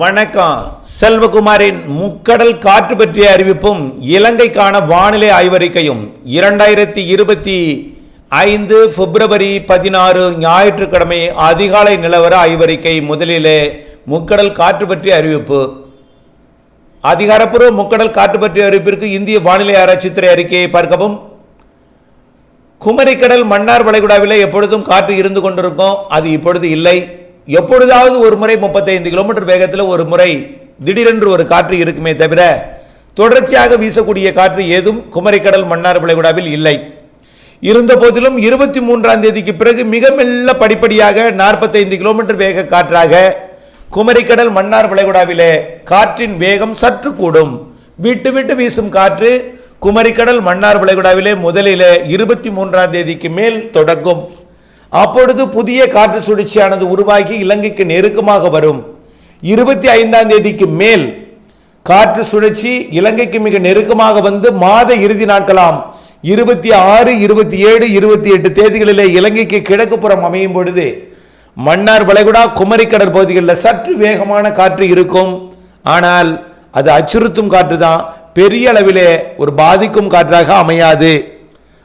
வணக்கம். செல்வகுமாரின் முக்கடல் காற்று பற்றிய அறிவிப்பும் இலங்கைக்கான வானிலை ஆய்வறிக்கையும் இரண்டாயிரத்தி இருபத்தி ஐந்து பிப்ரவரி பதினாறு ஞாயிற்றுக்கிழமை அதிகாலை நிலவர ஆய்வறிக்கை முதலிலே முக்கடல் காற்று பற்றிய அறிவிப்பு. அதிகாரப்பூர்வ முக்கடல் காற்று பற்றிய அறிவிப்பிற்கு இந்திய வானிலை ஆராய்ச்சித்துறை அறிக்கையை பார்க்கவும். குமரிக்கடல் மன்னார் வளைகுடாவிலே எப்பொழுதும் காற்று இருந்து கொண்டிருக்கும் அது இப்பொழுது இல்லை. எப்பொழுதாவது ஒரு முறை முப்பத்தைந்து கிலோமீட்டர் வேகத்தில் ஒரு முறை திடீரென்று ஒரு காற்று இருக்குமே தவிர தொடர்ச்சியாக வீசக்கூடிய காற்று ஏதும் குமரிக்கடல் மன்னார் வளைகுடாவில் இல்லை. இருந்த போதிலும் இருபத்தி மூன்றாம் தேதிக்கு பிறகு மிக மெல்ல படிப்படியாக நாற்பத்தைந்து கிலோமீட்டர் வேக காற்றாக குமரிக்கடல் மன்னார் வளைகுடாவிலே காற்றின் வேகம் சற்று கூடும். விட்டு விட்டு வீசும் காற்று குமரிக்கடல் மன்னார் வளைகுடாவிலே முதலிலே இருபத்தி மூன்றாம் தேதிக்கு மேல் தொடங்கும். அப்பொழுது புதிய காற்று சுழற்சியானது உருவாகி இலங்கைக்கு நெருக்கமாக வரும். இருபத்தி ஐந்தாம் தேதிக்கு மேல் காற்று சுழற்சி இலங்கைக்கு மிக நெருக்கமாக வந்து மாத இறுதி நாட்களாம் இருபத்தி ஆறு இருபத்தி ஏழு இருபத்தி எட்டு தேதிகளிலே இலங்கைக்கு கிழக்கு புறம் அமையும் பொழுது மன்னார் வளைகுடா குமரிக்கடல் பகுதிகளில் சற்று வேகமான காற்று இருக்கும். ஆனால் அது அச்சுறுத்தும் காற்று தான் பெரிய அளவிலே ஒரு பாதிக்கும் காற்றாக அமையாது.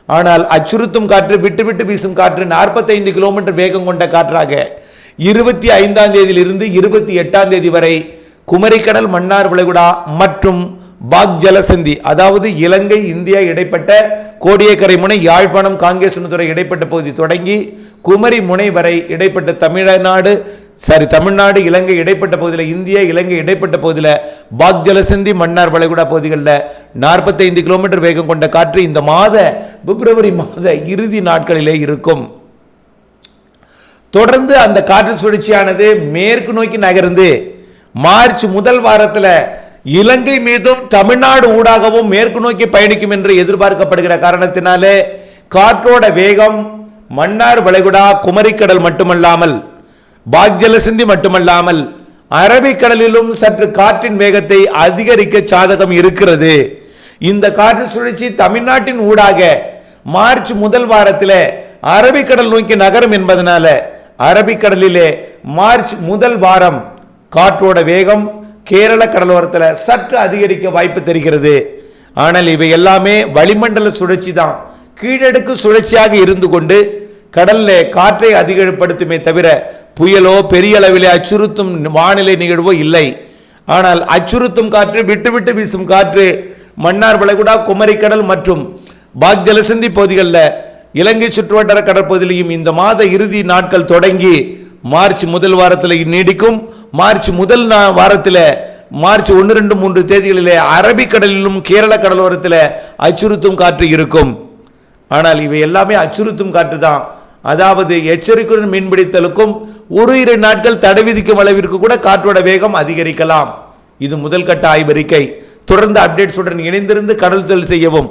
ஆனால் அச்சுறுத்தும் காற்று விட்டு விட்டு வீசும் காற்று நாற்பத்தைந்து கிலோமீட்டர் வேகம் கொண்ட காற்றாக இருபத்தி ஐந்தாம் தேதியிலிருந்து இருபத்தி எட்டாம் தேதி வரை குமரிக்கடல் மன்னார் விளைகுடா மற்றும் பாக் ஜலசந்தி அதாவது இலங்கை இந்தியா இடைப்பட்ட கோடியக்கரை முனை யாழ்ப்பாணம் காங்கேசனத்துறை இடைப்பட்ட பகுதி தொடங்கி குமரி முனை வரை இடைப்பட்ட தமிழ்நாடு சாரி தமிழ்நாடு இலங்கை இடைப்பட்ட பகுதியில் இந்தியா இலங்கை இடைப்பட்ட பகுதியில் பாக் ஜலசந்தி மன்னார் வளைகுடா பகுதிகளில் நாற்பத்தைந்து கிலோமீட்டர் வேகம் கொண்ட காற்று இந்த மாத பிப்ரவரி மாத இறுதி நாட்களிலே இருக்கும். தொடர்ந்து அந்த காற்று சுழற்சியானது மேற்கு நோக்கி நகர்ந்து மார்ச் முதல் வாரத்தில் இலங்கை மீதும் தமிழ்நாடு ஊடாகவும் மேற்கு நோக்கி பயணிக்கும் என்று எதிர்பார்க்கப்படுகிற காரணத்தினாலே காற்றோட வேகம் மன்னார் வளைகுடா குமரிக்கடல் மட்டுமல்லாமல் பாக்ஜலசிந்தி மட்டுமல்லாமல் அரபிக்கடலிலும் சற்று காற்றின் வேகத்தை அதிகரிக்க சாதகம் இருக்கிறது. இந்த காற்று சுழற்சி தமிழ்நாட்டின் ஊடாக மார்ச் முதல் வாரத்தில் அரபிக்கடல் நோக்கி நகரும் என்பதனால அரபிக்கடலிலே மார்ச் முதல் வாரம் காற்றோட வேகம் கேரள கடலோரத்தில் சற்று அதிகரிக்க வாய்ப்பு தெரிகிறது. ஆனால் இவை எல்லாமே வளிமண்டல சுழற்சி தான். கீழடுக்கு சுழற்சியாக இருந்து கொண்டு கடலில் காற்றை அதிகப்படுத்துமே தவிர புயலோ பெரிய அளவிலே அச்சுறுத்தும் வானிலை நிகழ்வோ இல்லை. ஆனால் அச்சுறுத்தும் காற்று விட்டு விட்டு வீசும் காற்று மன்னார் வளைகுடா குமரிக்கடல் மற்றும் பாக் ஜலசந்தி பகுதிகளில் இலங்கை சுற்றுவட்டார கடற்பகுதியிலையும் இந்த மாத இறுதி நாட்கள் தொடங்கி மார்ச் முதல் வாரத்தில் நீடிக்கும். மார்ச் முதல் நா- வாரத்தில் மார்ச் ஒன்று ரெண்டு மூன்று தேதிகளிலே அரபிக்கடலிலும் கேரள கடலோரத்தில் அச்சுறுத்தும் காற்று இருக்கும். ஆனால் இவை எல்லாமே அச்சுறுத்தும் காற்று தான். அதாவது எச்சரிக்கையுடன் மீன்பிடித்தலுக்கும் ஒரு இரு நாட்கள் தடை விதிக்கும் அளவிற்கு கூட காற்றோட வேகம் அதிகரிக்கலாம். இது முதல் கட்ட ஆய்வறிக்கை. தொடர்ந்து அப்டேட்ஸுடன் இணைந்திருந்து கடல் தொழில் செய்யவும்.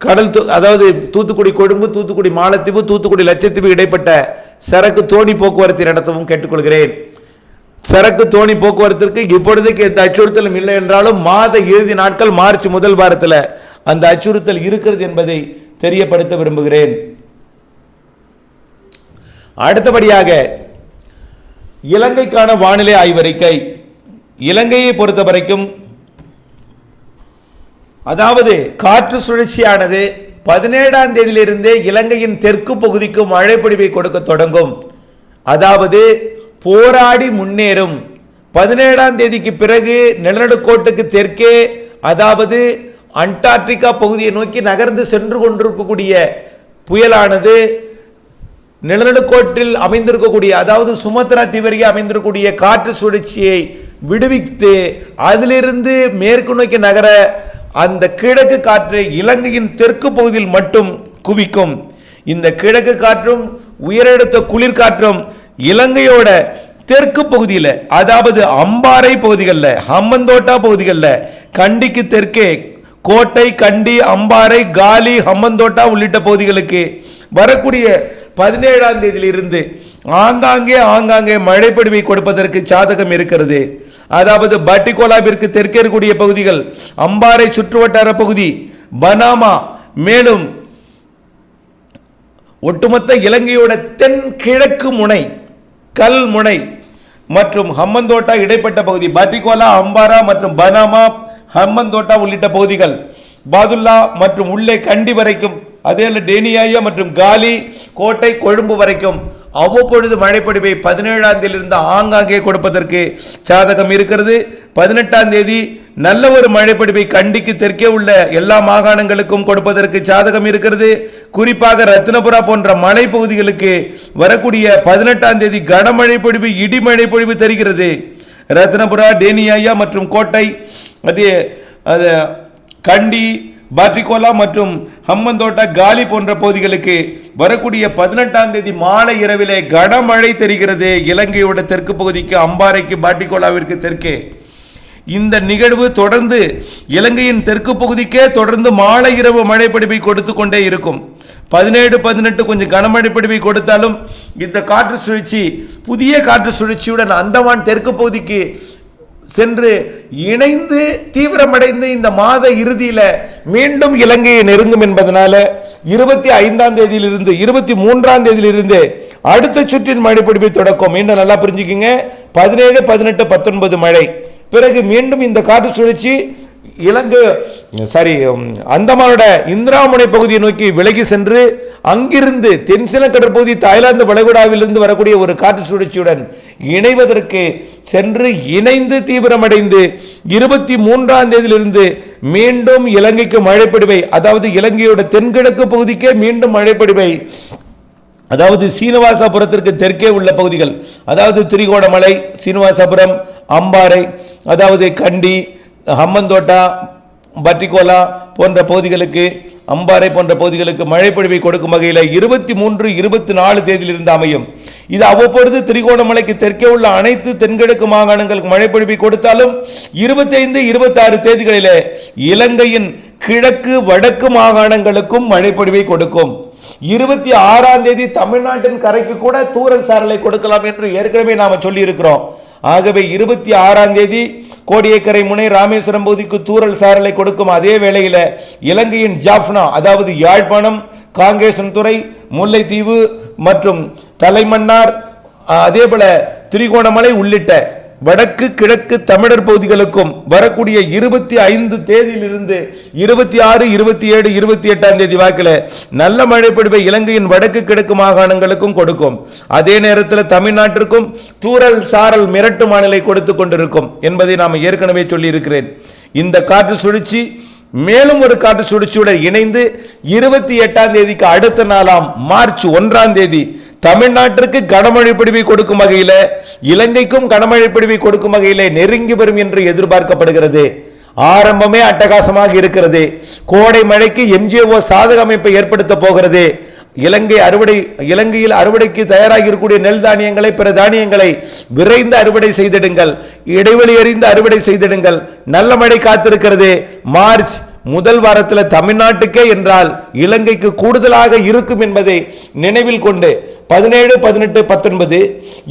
கடல் அதாவது தூத்துக்குடி கொழும்பு தூத்துக்குடி மாலத்தீவு தூத்துக்குடி லட்சத்தீவு இடைப்பட்ட சரக்கு தோணி போக்குவரத்தை நடத்தவும் கேட்டுக்கொள்கிறேன். சரக்கு தோணி போக்குவரத்திற்கு இப்பொழுதுக்கு எந்த அச்சுறுத்தலும் இல்லை என்றாலும் மாத இறுதி நாட்கள் மார்ச் முதல் வாரத்தில் அந்த அச்சுறுத்தல் இருக்கிறது என்பதை தெரியப்படுத்த விரும்புகிறேன். அடுத்தபடியாக இலங்கைக்கான வானிலை ஆய்வறிக்கை. இலங்கையை பொறுத்த வரைக்கும் அதாவது காற்று சுழற்சியானது பதினேழாம் தேதியிலிருந்தே இலங்கையின் தெற்கு பகுதிக்கு மழைப்பொழிவை கொடுக்க தொடங்கும். அதாவது போராடி முன்னேறும். பதினேழாம் தேதிக்கு பிறகு நிலநடுக்கோட்டுக்கு தெற்கே அதாவது அண்டார்டிகா பகுதியை நோக்கி நகர்ந்து சென்று கொண்டிருக்கக்கூடிய புயலானது நிலநடுக்கோட்டில் அமைந்திருக்கக்கூடிய அதாவது சுமத்ரா தீவரிகை அமைந்திருக்கக்கூடிய காற்று சுழற்சியை விடுவித்து அதிலிருந்து மேற்கு நோக்கி நகர அந்த கிழக்கு காற்று இலங்கையின் தெற்கு பகுதியில் மட்டும் குவிக்கும். இந்த கிழக்கு காற்றும் உயரெடுத்த குளிர்காற்றும் இலங்கையோட தெற்கு பகுதியில் அதாவது அம்பாறை பகுதிகளில் ஹம்மந்தோட்டா பகுதிகளில் கண்டிக்கு தெற்கே கோட்டை கண்டி அம்பாறை காலி ஹம்மந்தோட்டா உள்ளிட்ட பகுதிகளுக்கு வரக்கூடிய பதினேழாம் தேதியிலிருந்து ஆங்காங்கே ஆங்காங்கே மழைப்பொழிவை கொடுப்பதற்கு சாதகம் இருக்கிறது. அதாவது பட்டிகோலாவிற்கு தெற்கே இருக்கக்கூடிய பகுதிகள் அம்பாறை சுற்றுவட்டார பகுதி பனாமா மேலும் ஒட்டுமொத்த இலங்கையோட தென்கிழக்கு முனை கல் முனை மற்றும் ஹம்மந்தோட்டா இடைப்பட்ட பகுதி பட்டிகோலா அம்பாரா மற்றும் பனாமா ஹம்மந்தோட்டா உள்ளிட்ட பகுதிகள் பாதுல்லா மற்றும் உள்ளே கண்டி வரைக்கும் அதே டேனியாயா மற்றும் காலி கோட்டை கொழும்பு வரைக்கும் அவ்வப்பொழுது மழைப்பொடிவை பதினேழாம் தேதியிலிருந்து ஆங்காங்கே கொடுப்பதற்கு சாதகம் இருக்கிறது. பதினெட்டாம் தேதி நல்ல ஒரு மழைப்பொழிவை கண்டிக்கு தெற்கே உள்ள எல்லா மாகாணங்களுக்கும் கொடுப்பதற்கு சாதகம் இருக்கிறது. குறிப்பாக ரத்னபுரா போன்ற மலைப்பகுதிகளுக்கு வரக்கூடிய பதினெட்டாம் தேதி கனமழை பொழிவு இடிமழை பொழிவு தெரிகிறது. ரத்னபுரா டேனியாயா மற்றும் கோட்டை அது கண்டி பாட்ரிகோலா மற்றும் ஹம்மந்தோட்டா காலி போன்ற பகுதிகளுக்கு வரக்கூடிய பதினெட்டாம் தேதி மாலை இரவிலே கனமழை தெரிகிறது. இலங்கையோட தெற்கு பகுதிக்கு அம்பாறைக்கு பாட்டிகோலாவிற்கு தெற்கே. இந்த நிகழ்வு தொடர்ந்து இலங்கையின் தெற்கு பகுதிக்கே தொடர்ந்து மாலை இரவு மழைப்பிடிப்பை கொடுத்து கொண்டே இருக்கும். பதினேழு பதினெட்டு கொஞ்சம் கனமழை பிடிப்பை கொடுத்தாலும் இந்த காற்று சுழற்சி புதிய காற்று சுழற்சியுடன் அந்தமான் தெற்கு பகுதிக்கு சென்று இணைந்து தீவிரமடைந்து இந்த மாத இறுதியில் மீண்டும் இலங்கையை நெருங்கும் என்பதனால இருபத்தி ஐந்தாம் தேதியிலிருந்து இருபத்தி மூன்றாம் தேதியிலிருந்து அடுத்த சுற்றின் மழைப்பிடிப்பை தொடக்கம். மீண்டும் நல்லா புரிஞ்சுக்கிங்க. பதினேழு பதினெட்டு பத்தொன்பது மழை. பிறகு மீண்டும் இந்த காற்று சுழற்சி இலங்கை சாரி அந்தமானோட இந்திராமுனை பகுதியை நோக்கி விலகி சென்று அங்கிருந்து தென்சில கடற்பகுதி தாய்லாந்து வளைகுடாவிலிருந்து வரக்கூடிய ஒரு காற்று சுழற்சியுடன் இணைவதற்கு சென்று இணைந்து தீவிரமடைந்து இருபத்தி மூன்றாம் தேதியிலிருந்து மீண்டும் இலங்கைக்கு மழைப்பிடிவை அதாவது இலங்கையோட தென்கிழக்கு பகுதிக்கே மீண்டும் மழைப்பிடிவை அதாவது சீனிவாசபுரத்திற்கு தெற்கே உள்ள பகுதிகள் அதாவது திரிகோணமலை சீனிவாசபுரம் அம்பாறை அதாவது கண்டி ஹம்மந்தோட்டா பட்டிகோலா போன்ற பகுதிகளுக்கு அம்பாறை போன்ற பகுதிகளுக்கு மழைப்பொழிவை கொடுக்கும் வகையில் இருபத்தி மூன்று இருபத்தி நாலு தேதியிலிருந்து அமையும். இது அவ்வப்பொழுது திரிகோணமலைக்கு தெற்கே உள்ள அனைத்து தென்கிழக்கு மாகாணங்களுக்கு மழைப்பொழிவை கொடுத்தாலும் இருபத்தைந்து இருபத்தாறு தேதிகளிலே இலங்கையின் கிழக்கு வடக்கு மாகாணங்களுக்கும் மழைப்பொழிவை கொடுக்கும். இருபத்தி ஆறாம் தேதி தமிழ்நாட்டின் கரைக்கு கூட தூரல் சாரலை கொடுக்கலாம் என்று ஏற்கனவே நாம் சொல்லியிருக்கிறோம். ஆகவே இருபத்தி ஆறாம் தேதி கோடியக்கரை முனை ராமேஸ்வரம் பகுதிக்கு தூரல் சாரலை கொடுக்கும் அதே வேளையில் இலங்கையின் ஜாஃப்னா அதாவது யாழ்ப்பாணம் காங்கேசன்துறை முல்லைத்தீவு மற்றும் தலைமன்னார் அதே போல திரிகோணமலை உள்ளிட்ட வடக்கு கிழக்கு தமிழர் பகுதிகளுக்கும் வரக்கூடிய இருபத்தி ஐந்து தேதியிலிருந்து இருபத்தி ஆறு இருபத்தி ஏழு இருபத்தி எட்டாம் தேதி வாக்கில் நல்ல மழை பொழிவை இலங்கையின் வடக்கு கிழக்கு மாகாணங்களுக்கும் கொடுக்கும். அதே நேரத்தில் தமிழ்நாட்டிற்கும் தூரல் சாரல் மிரட்டு மாநிலை கொடுத்து கொண்டிருக்கும் என்பதை நாம் ஏற்கனவே சொல்லியிருக்கிறேன். இந்த காற்று சுழற்சி மேலும் ஒரு காற்று சுழற்சியுடன் இணைந்து இருபத்தி எட்டாம் தேதிக்கு அடுத்த நாளாம் மார்ச் ஒன்றாம் தேதி தமிழ்நாட்டிற்கு கனமழை பிடிவை கொடுக்கும் வகையில் இலங்கைக்கும் கனமழை பிடிவை கொடுக்கும் வகையில் நெருங்கி வரும் என்று எதிர்பார்க்கப்படுகிறது. ஆரம்பமே அட்டகாசமாக இருக்கிறது. கோடை மழைக்கு எம்ஜிஓ சாதக அமைப்பை ஏற்படுத்த போகிறது. இலங்கை அறுவடை இலங்கையில் அறுவடைக்கு தயாராகி இருக்கக்கூடிய நெல் தானியங்களை பிற தானியங்களை விரைந்து அறுவடை செய்திடுங்கள். இடைவெளி அறிந்து அறுவடை செய்திடுங்கள். நல்ல மழை காத்திருக்கிறது. மார்ச் முதல் வாரத்தில் தமிழ்நாட்டுக்கே என்றால் இலங்கைக்கு கூடுதலாக இருக்கும் என்பதை நினைவில் கொண்டு பதினேழு பதினெட்டு பத்தொன்பது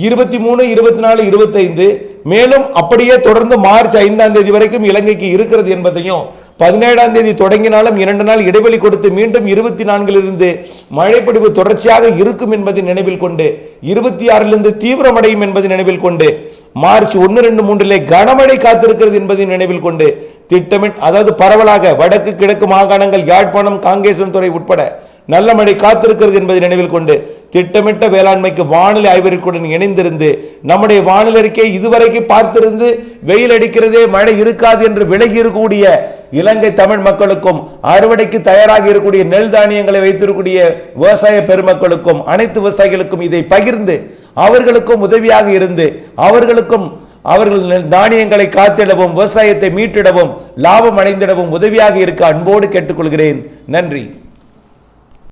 இருபத்தி மூணு இருபத்தி நாலு இருபத்தைந்து மேலும் அப்படியே தொடர்ந்து மார்ச் ஐந்தாம் தேதி வரைக்கும் இலங்கைக்கு இருக்கிறது என்பதையும் பதினேழாம் தேதி தொடங்கினாலும் இரண்டு நாள் இடைவெளி கொடுத்து மீண்டும் இருபத்தி நான்கிலிருந்து மழைப்பொழிவு தொடர்ச்சியாக இருக்கும் என்பதை நினைவில் கொண்டு இருபத்தி ஆறிலிருந்து தீவிரமடையும் என்பதை நினைவில் கொண்டு மார்ச் ஒன்று ரெண்டு மூன்றிலே கனமழை காத்திருக்கிறது என்பதை நினைவில் கொண்டு திட்டமிட் அதாவது பரவலாக வடக்கு கிழக்கு மாகாணங்கள் யாழ்ப்பாணம் காங்கேசன் துறை உட்பட நல்ல மழை காத்திருக்கிறது என்பதை நினைவில் கொண்டு திட்டமிட்ட வேளாண்மைக்கு வானிலை ஆய்வறிக்கையுடன் இணைந்திருந்து நம்முடைய வானிலை அறிக்கை இதுவரைக்கும் பார்த்திருந்து வெயில் அடிக்கிறதே மழை இருக்காது என்று விலகி இருக்கக்கூடிய இலங்கை தமிழ் மக்களுக்கும் அறுவடைக்கு தயாராக இருக்கக்கூடிய நெல் தானியங்களை வைத்திருக்கக்கூடிய விவசாய பெருமக்களுக்கும் அனைத்து விவசாயிகளுக்கும் இதை பகிர்ந்து அவர்களுக்கும் உதவியாக இருந்து அவர்களுக்கும் அவர்கள் நெல் தானியங்களை காத்திடவும் விவசாயத்தை மீட்டிடவும் லாபம் அடைந்திடவும் உதவியாக இருக்க அன்போடு கேட்டுக்கொள்கிறேன். நன்றி.